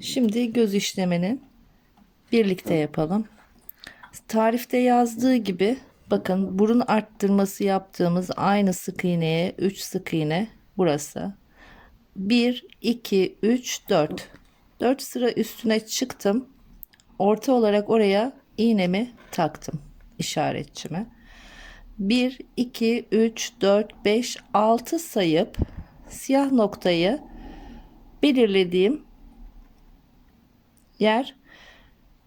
Şimdi göz işlemini birlikte yapalım. Tarifte yazdığı gibi bakın burun arttırması yaptığımız aynı sık iğneye 3 sık iğne burası. 1 2 3 4. 4 sıra üstüne çıktım. Orta olarak oraya iğnemi taktım işaretçime. 1 2 3 4 5 6 sayıp siyah noktayı belirlediğim yer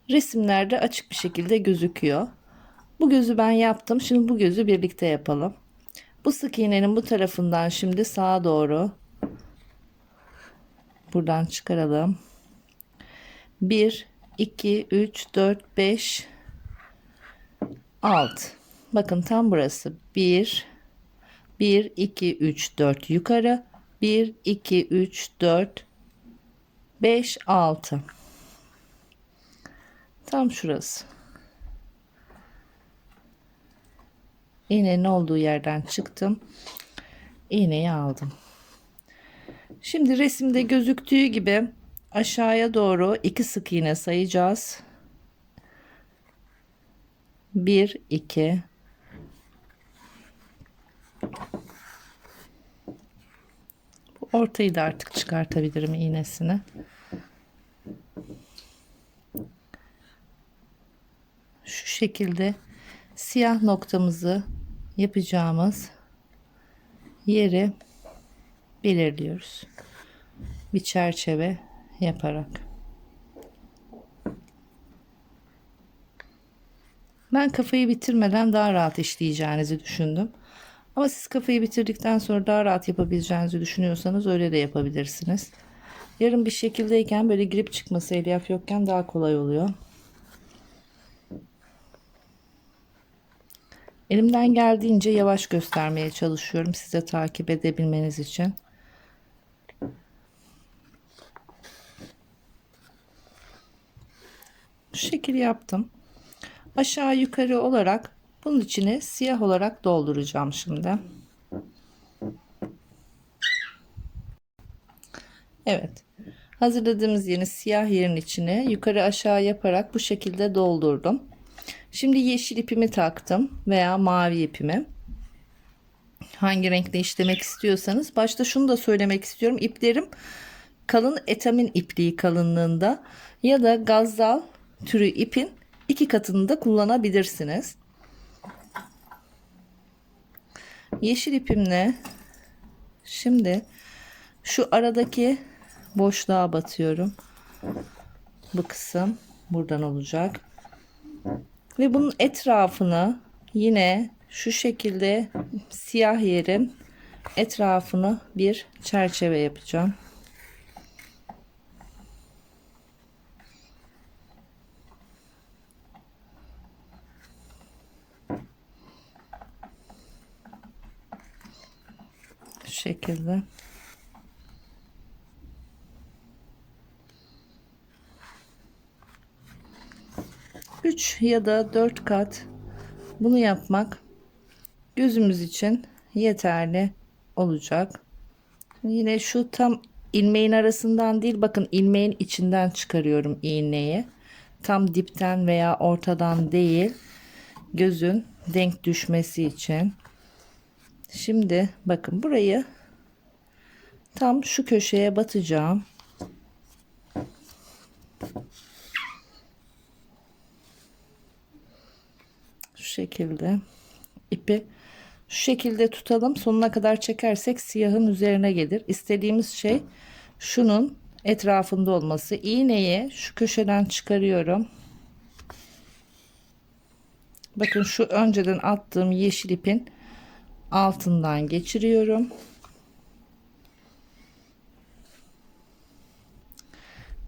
resimlerde açık bir şekilde gözüküyor. Bu gözü ben yaptım. Şimdi bu gözü birlikte yapalım. Bu sık iğnenin bu tarafından şimdi sağa doğru buradan çıkaralım. 1 2 3 4 5 6 bakın tam burası 1 1 2 3 4 yukarı 1 2 3 4 5 6 tam şurası. İğnenin olduğu yerden çıktım. İğneyi aldım. Şimdi resimde gözüktüğü gibi aşağıya doğru iki sık iğne sayacağız. 1 2 Bu ortayı da artık çıkartabilirim iğnesini. Şu şekilde siyah noktamızı yapacağımız yeri belirliyoruz. Bir çerçeve yaparak. Ben kafayı bitirmeden daha rahat işleyeceğinizi düşündüm. Ama siz kafayı bitirdikten sonra daha rahat yapabileceğinizi düşünüyorsanız öyle de yapabilirsiniz. Yarın bir şekildeyken böyle girip çıkması elyaf yokken daha kolay oluyor. Elimden geldiğince yavaş göstermeye çalışıyorum size takip edebilmeniz için. Bu şekil yaptım. Aşağı yukarı olarak bunun içine siyah olarak dolduracağım şimdi. Evet. Hazırladığımız yeni siyah yerin içine yukarı aşağı yaparak bu şekilde doldurdum. Şimdi yeşil ipimi taktım veya mavi ipimi. Hangi renkte işlemek istiyorsanız. Başta şunu da söylemek istiyorum. İplerim kalın etamin ipliği kalınlığında ya da gazzal türü ipin iki katını da kullanabilirsiniz. Yeşil ipimle şimdi şu aradaki boşluğa batıyorum. Bu kısım buradan olacak. Ve bunun etrafını yine şu şekilde siyah yerin etrafını bir çerçeve yapacağım. Şekilde. Üç ya da dört kat bunu yapmak gözümüz için yeterli olacak. Yine şu tam ilmeğin arasından değil bakın ilmeğin içinden çıkarıyorum iğneyi. Tam dipten veya ortadan değil gözün denk düşmesi için. Şimdi bakın burayı tam şu köşeye batacağım. Şekilde ipi şu şekilde tutalım. Sonuna kadar çekersek siyahın üzerine gelir. İstediğimiz şey şunun etrafında olması. İğneyi şu köşeden çıkarıyorum. Bakın şu önceden attığım yeşil ipin altından geçiriyorum.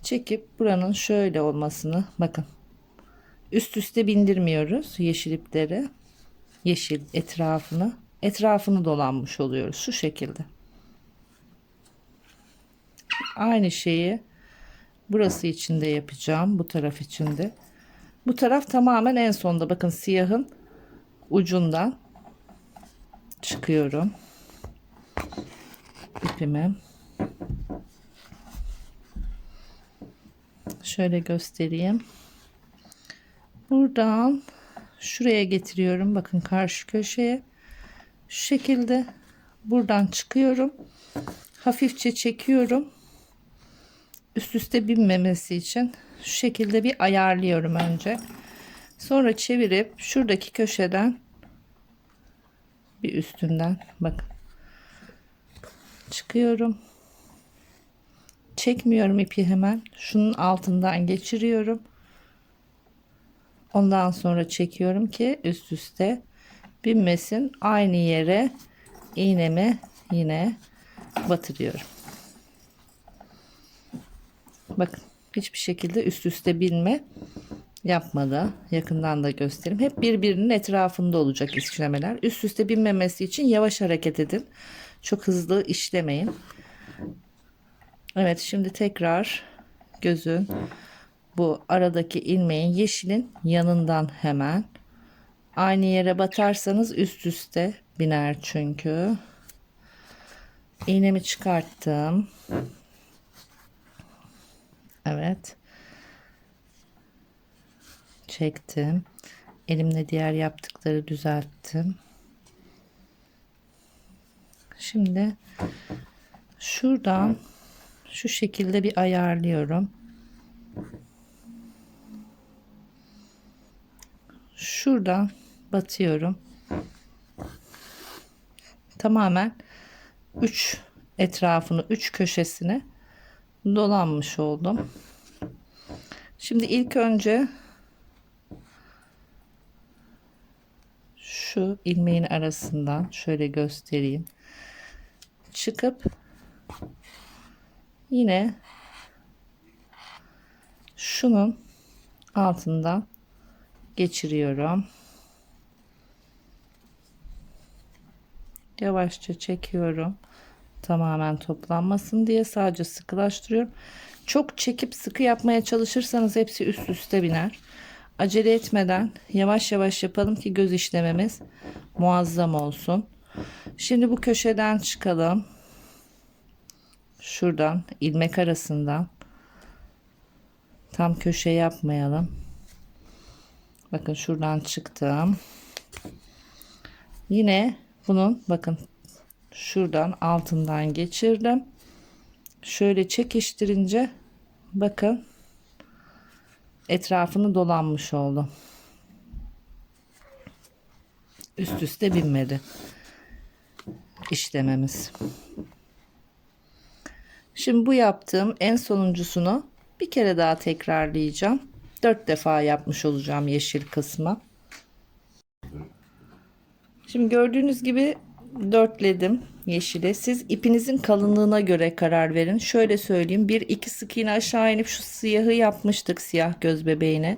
Çekip buranın şöyle olmasını bakın. Üst üste bindirmiyoruz yeşil ipleri. Yeşil etrafını etrafını dolanmış oluyoruz şu şekilde. Aynı şeyi burası içinde yapacağım. Bu taraf içinde. Bu taraf tamamen en sonda bakın siyahın ucundan çıkıyorum ipimi Şöyle göstereyim. Buradan şuraya getiriyorum. Bakın karşı köşeye. Şu şekilde buradan çıkıyorum. Hafifçe çekiyorum. Üst üste binmemesi için şu şekilde bir ayarlıyorum önce. Sonra çevirip şuradaki köşeden bir üstünden bakın çıkıyorum. Çekmiyorum ipi hemen. Şunun altından geçiriyorum. Ondan sonra çekiyorum ki üst üste binmesin. Aynı yere iğnemi yine batırıyorum. Bakın hiçbir şekilde üst üste binme yapmadı. Yakından da göstereyim. Hep birbirinin etrafında olacak işlemeler. Üst üste binmemesi için yavaş hareket edin. Çok hızlı işlemeyin. Evet şimdi tekrar gözün bu aradaki ilmeğin yeşilin yanından hemen aynı yere batarsanız üst üste biner çünkü. İğnemi çıkarttım. Evet. Çektim. Elimle diğer yaptıkları düzelttim. Şimdi şuradan şu şekilde bir ayarlıyorum. Şuradan batıyorum. Tamamen 3 etrafını, 3 köşesini dolanmış oldum. Şimdi ilk önce şu ilmeğin arasından şöyle göstereyim. Çıkıp yine şunun altından geçiriyorum. Yavaşça çekiyorum. Tamamen toplanmasın diye sadece sıkılaştırıyorum. Çok çekip sıkı yapmaya çalışırsanız hepsi üst üste biner. Acele etmeden yavaş yavaş yapalım ki göz işlememiz muazzam olsun. Şimdi bu köşeden çıkalım. Şuradan ilmek arasından tam köşe yapmayalım. Bakın şuradan çıktım. Yine bunun bakın şuradan altından geçirdim. Şöyle çekiştirince bakın etrafını dolanmış oldu. Üst üste binmedi işlememiz. Şimdi bu yaptığım en sonuncusunu bir kere daha tekrarlayacağım. Dört defa yapmış olacağım yeşil kısmı. Şimdi gördüğünüz gibi dörtledim yeşili. Siz ipinizin kalınlığına göre karar verin. Şöyle söyleyeyim. Bir iki sık iğne aşağı inip şu siyahı yapmıştık siyah göz bebeğine.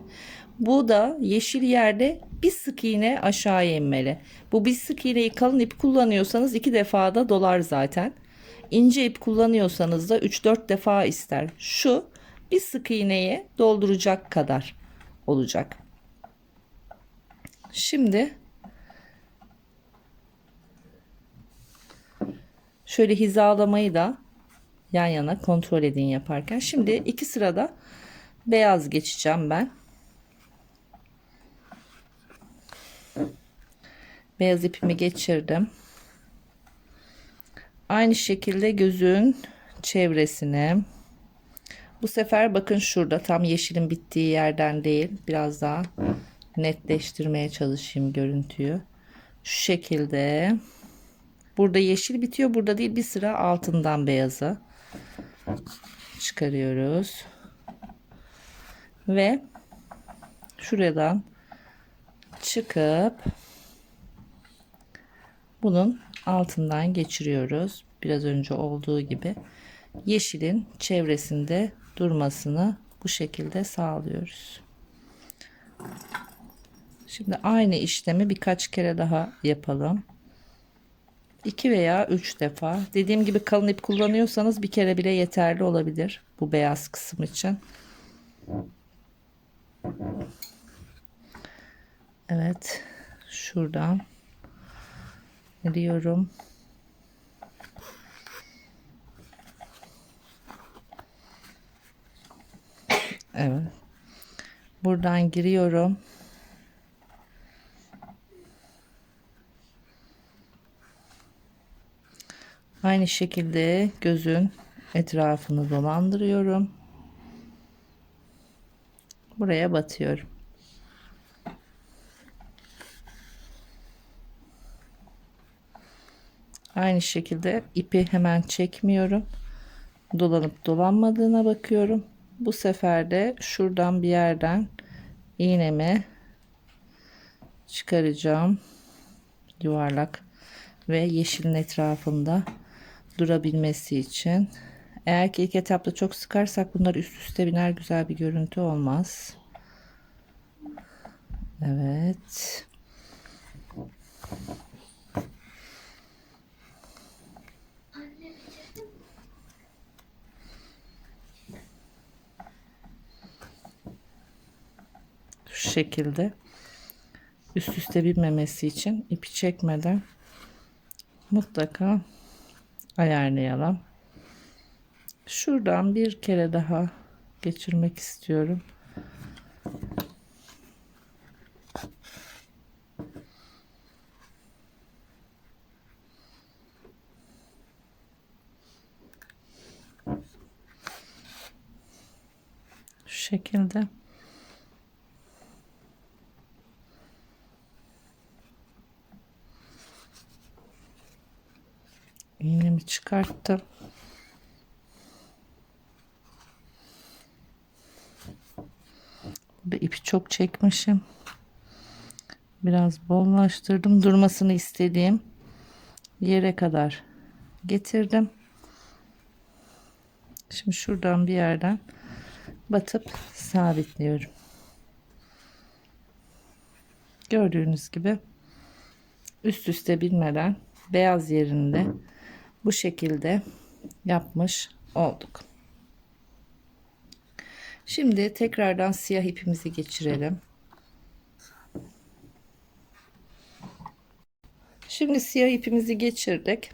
Bu da yeşil yerde bir sık iğne aşağıya inmeli. Bu bir sık iğneyi kalın ip kullanıyorsanız iki defa da dolar zaten. İnce ip kullanıyorsanız da 3-4 defa ister. Şu bir sık iğneyi dolduracak kadar olacak. Şimdi şöyle hizalamayı da yan yana kontrol edin yaparken. Şimdi iki sırada beyaz geçeceğim ben. Beyaz ipimi geçirdim. Aynı şekilde gözün çevresine bu sefer bakın şurada tam yeşilin bittiği yerden değil biraz daha netleştirmeye çalışayım görüntüyü. Şu şekilde burada yeşil bitiyor burada değil bir sıra altından beyaza çıkarıyoruz. Ve şuradan çıkıp bunun altından geçiriyoruz. Biraz önce olduğu gibi yeşilin çevresinde durmasını bu şekilde sağlıyoruz. Şimdi aynı işlemi birkaç kere daha yapalım. 2 veya 3 defa. Dediğim gibi kalın ip kullanıyorsanız bir kere bile yeterli olabilir bu beyaz kısım için. Evet. Şuradan diyorum. Evet. Buradan giriyorum. Aynı şekilde gözün etrafını dolandırıyorum. Buraya batıyorum. Aynı şekilde ipi hemen çekmiyorum. Dolanıp dolanmadığına bakıyorum. Bu sefer de şuradan bir yerden iğnemi çıkaracağım. Yuvarlak ve yeşilin etrafında durabilmesi için. Eğer ki ilk etapta çok sıkarsak bunlar üst üste biner güzel bir görüntü olmaz. Evet. Şu şekilde üst üste binmemesi için ipi çekmeden mutlaka ayarlayalım. Şuradan bir kere daha geçirmek istiyorum. Şu şekilde. İğnemi çıkarttım. Burada ipi çok çekmişim. Biraz bollaştırdım. Durmasını istediğim yere kadar getirdim. Şimdi şuradan bir yerden batıp sabitliyorum. Gördüğünüz gibi üst üste binmeden beyaz yerinde bu şekilde yapmış olduk. Şimdi tekrardan siyah ipimizi geçirelim. Şimdi siyah ipimizi geçirdik.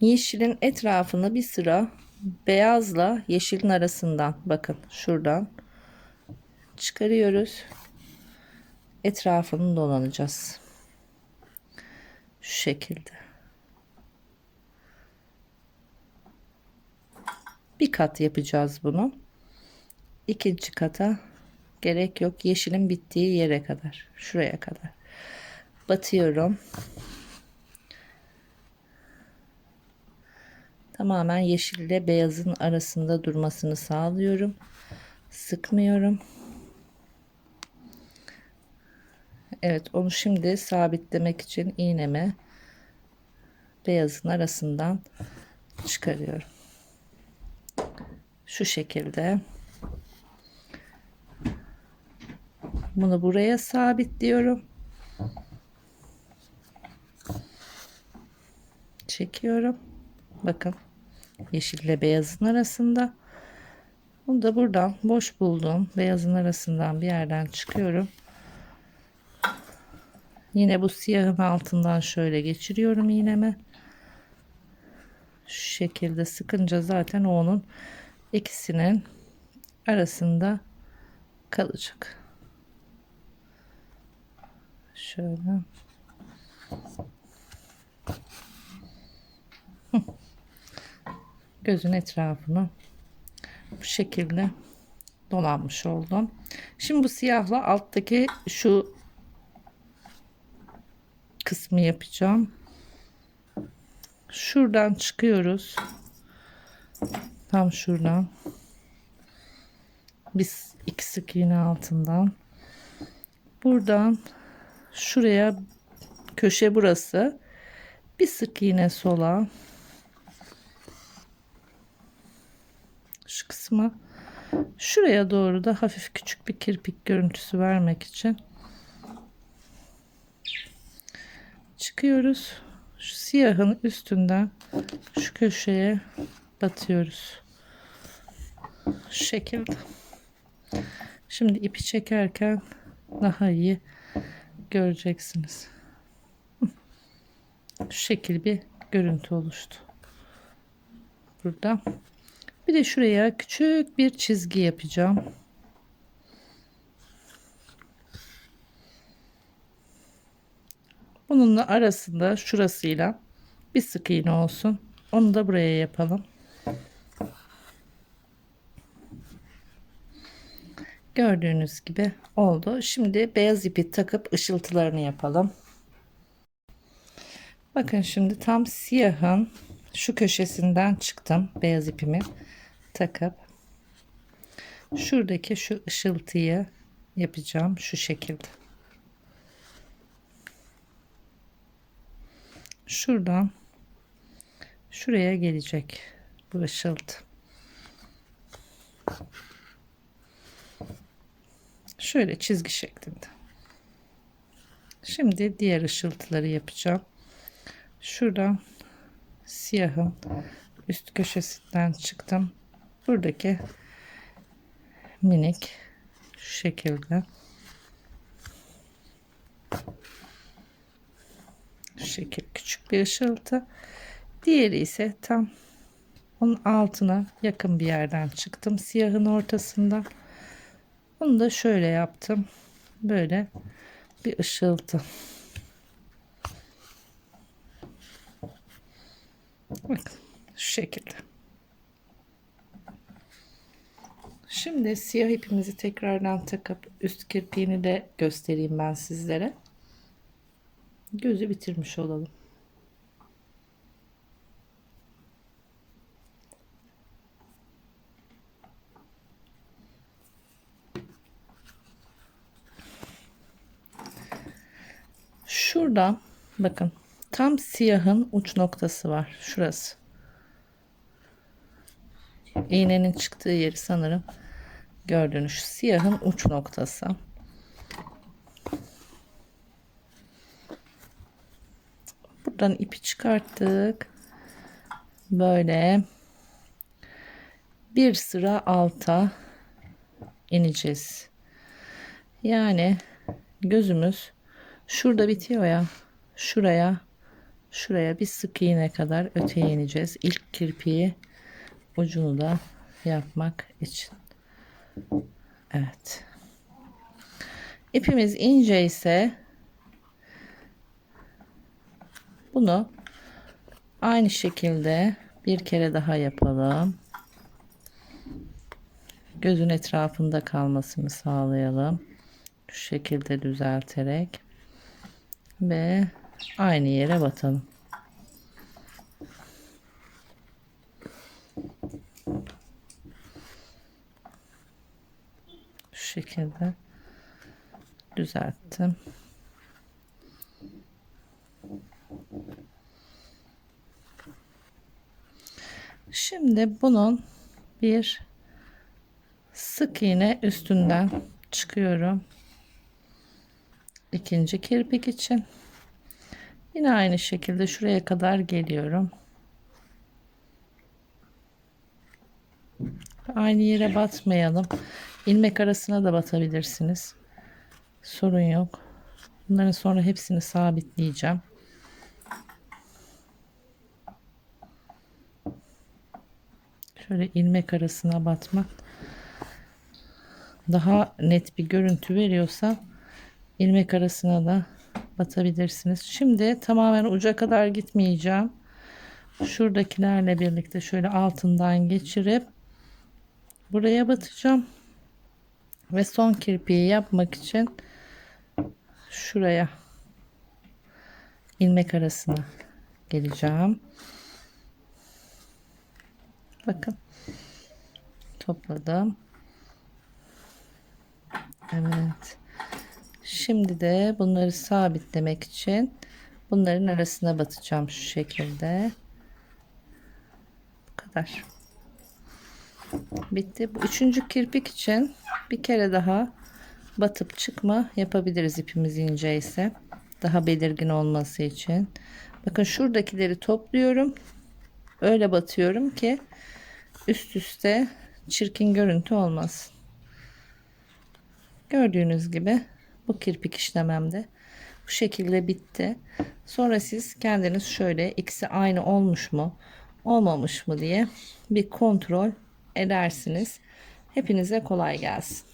Yeşilin etrafını bir sıra beyazla yeşilin arasından bakın şuradan çıkarıyoruz. Etrafını dolanacağız. Şu şekilde. Bir kat yapacağız bunu. İkinci kata gerek yok. Yeşilin bittiği yere kadar. Şuraya kadar. Batıyorum. Tamamen yeşille beyazın arasında durmasını sağlıyorum. Sıkmıyorum. Evet onu şimdi sabitlemek için iğnemi beyazın arasından çıkarıyorum. Şu şekilde. Bunu buraya sabitliyorum. Çekiyorum. Bakın yeşille beyazın arasında. Bunu da buradan boş bulduğum beyazın arasından bir yerden çıkıyorum. Yine bu siyahın altından şöyle geçiriyorum iğnemi. Şu şekilde sıkınca zaten o onun ikisinin arasında kalacak. Şöyle. Gözün etrafını bu şekilde dolanmış oldum. Şimdi bu siyahla alttaki şu kısmı yapacağım. Şuradan çıkıyoruz. Tam şuradan. Biz iki sık iğne altından. Buradan şuraya köşe burası. Bir sık iğne sola. Şu kısmı şuraya doğru da hafif küçük bir kirpik görüntüsü vermek için çıkıyoruz. Şu siyahın üstünden şu köşeye batıyoruz. Şu şekilde. Şimdi ipi çekerken daha iyi göreceksiniz. Şu şekil bir görüntü oluştu. Burada. Bir de şuraya küçük bir çizgi yapacağım. Bununla arasında şurasıyla bir sık iğne olsun. Onu da buraya yapalım. Gördüğünüz gibi oldu. Şimdi beyaz ipi takıp ışıltılarını yapalım. Bakın şimdi tam siyahın şu köşesinden çıktım beyaz ipimi takıp şuradaki şu ışıltıyı yapacağım şu şekilde. Şuradan şuraya gelecek bu ışıltı. Şöyle çizgi şeklinde. Şimdi diğer ışıltıları yapacağım. Şuradan siyahın üst köşesinden çıktım. Buradaki minik şekilde şekil küçük bir ışıltı. Diğeri ise tam onun altına yakın bir yerden çıktım. Siyahın ortasından. Bunu da şöyle yaptım. Böyle bir ışıltı. Bakın şu şekilde. Şimdi siyah ipimizi tekrardan takıp üst kirpiğini de göstereyim ben sizlere. Gözü bitirmiş olalım. Şurada bakın tam siyahın uç noktası var. Şurası. İğnenin çıktığı yeri sanırım gördüğünüz siyahın uç noktası. Buradan ipi çıkarttık. Böyle bir sıra alta ineceğiz. Yani gözümüz şurada bitiyor ya. Şuraya şuraya bir sık iğne kadar öteye ineceğiz. İlk kirpiği ucunu da yapmak için. Evet. İpimiz ince ise bunu aynı şekilde bir kere daha yapalım. Gözün etrafında kalmasını sağlayalım. Şu şekilde düzelterek ve aynı yere batalım. Şu şekilde düzelttim. Şimdi bunun bir sık iğne üstünden çıkıyorum. İkinci kirpik için. Yine aynı şekilde şuraya kadar geliyorum. Aynı yere batmayalım. İlmek arasına da batabilirsiniz. Sorun yok. Bunların sonra hepsini sabitleyeceğim. Şöyle ilmek arasına batmak daha net bir görüntü veriyorsa ilmek arasına da batabilirsiniz. Şimdi tamamen uca kadar gitmeyeceğim. Şuradakilerle birlikte şöyle altından geçirip buraya batacağım. Ve son kirpiği yapmak için şuraya ilmek arasına geleceğim. Bakın topladım. Evet. Şimdi de bunları sabitlemek için bunların arasına batacağım şu şekilde. Bu kadar. Bitti. Bu üçüncü kirpik için bir kere daha batıp çıkma yapabiliriz ipimiz ince ise. Daha belirgin olması için. Bakın şuradakileri topluyorum. Öyle batıyorum ki üst üste çirkin görüntü olmasın. Gördüğünüz gibi bu kirpik işlememde bu şekilde bitti. Sonra siz kendiniz şöyle ikisi aynı olmuş mu olmamış mı diye bir kontrol edersiniz. Hepinize kolay gelsin.